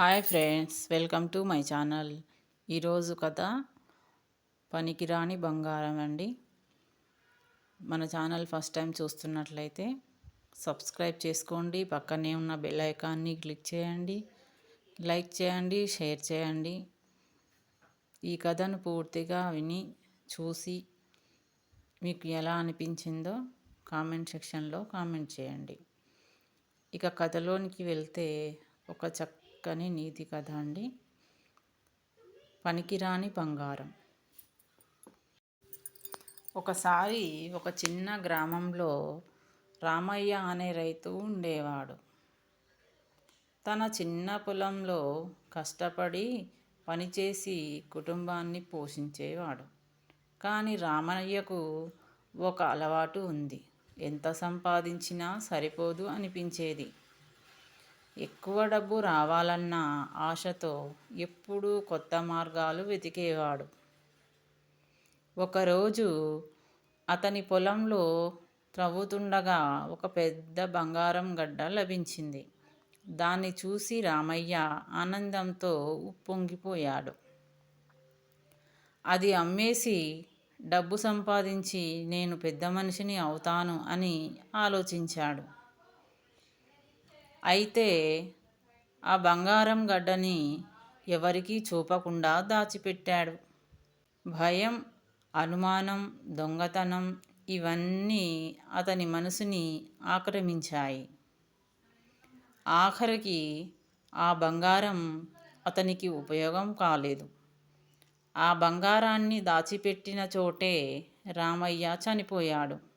Hi friends welcome to my channel. ఈరోజు కథ పనికిరాని బంగారం అండి. మన ఛానల్ ఫస్ట్ టైం చూస్తున్నట్లయితే సబ్స్క్రైబ్ చేసుకోండి. పక్కనే ఉన్న బెల్ ఐకాన్ని క్లిక్ చేయండి. లైక్ చేయండి షేర్ చేయండి. ఈ కథను పూర్తిగా విని చూసి మీకు ఎలా అనిపించిందో కామెంట్ సెక్షన్లో కామెంట్ చేయండి. ఇక కథలోనికి వెళ్తే ఒక చక్క చక్కని నీతి కథ అండి. పనికిరాని బంగారం. ఒకసారి ఒక చిన్న గ్రామంలో రామయ్య అనే రైతు ఉండేవాడు. తన చిన్న పొలంలో కష్టపడి పనిచేసి కుటుంబాన్ని పోషించేవాడు. కానీ రామయ్యకు ఒక అలవాటు ఉంది. ఎంత సంపాదించినా సరిపోదు అనిపించేది. ఎక్కువ డబ్బు రావాలన్న ఆశతో ఎప్పుడూ కొత్త మార్గాలు వెతికేవాడు. ఒకరోజు అతని పొలంలో త్రవ్వుతుండగా ఒక పెద్ద బంగారం గడ్డ లభించింది. దాన్ని చూసి రామయ్య ఆనందంతో ఉప్పొంగిపోయాడు. అది అమ్మేసి డబ్బు సంపాదించి నేను పెద్ద మనిషిని అవుతాను అని ఆలోచించాడు. అయితే ఆ బంగారం గడ్డని ఎవరికీ చూపకుండా దాచిపెట్టాడు. భయం అనుమానం దొంగతనం ఇవన్నీ అతని మనసుని ఆక్రమించాయి. ఆఖరికి ఆ బంగారం అతనికి ఉపయోగం కాలేదు. ఆ బంగారాన్ని దాచిపెట్టిన చోటే రామయ్య చనిపోయాడు.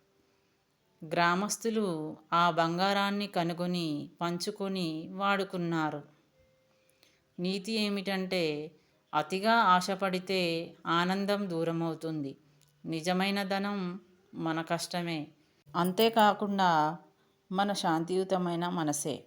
గ్రామస్తులు ఆ బంగారాన్ని కనుగొని పంచుకొని వాడుకున్నారు. నీతి ఏమిటంటే అతిగా ఆశపడితే ఆనందం దూరమవుతుంది. నిజమైన ధనం మన కష్టమే. అంతేకాకుండా మన శాంతియుతమైన మనసే.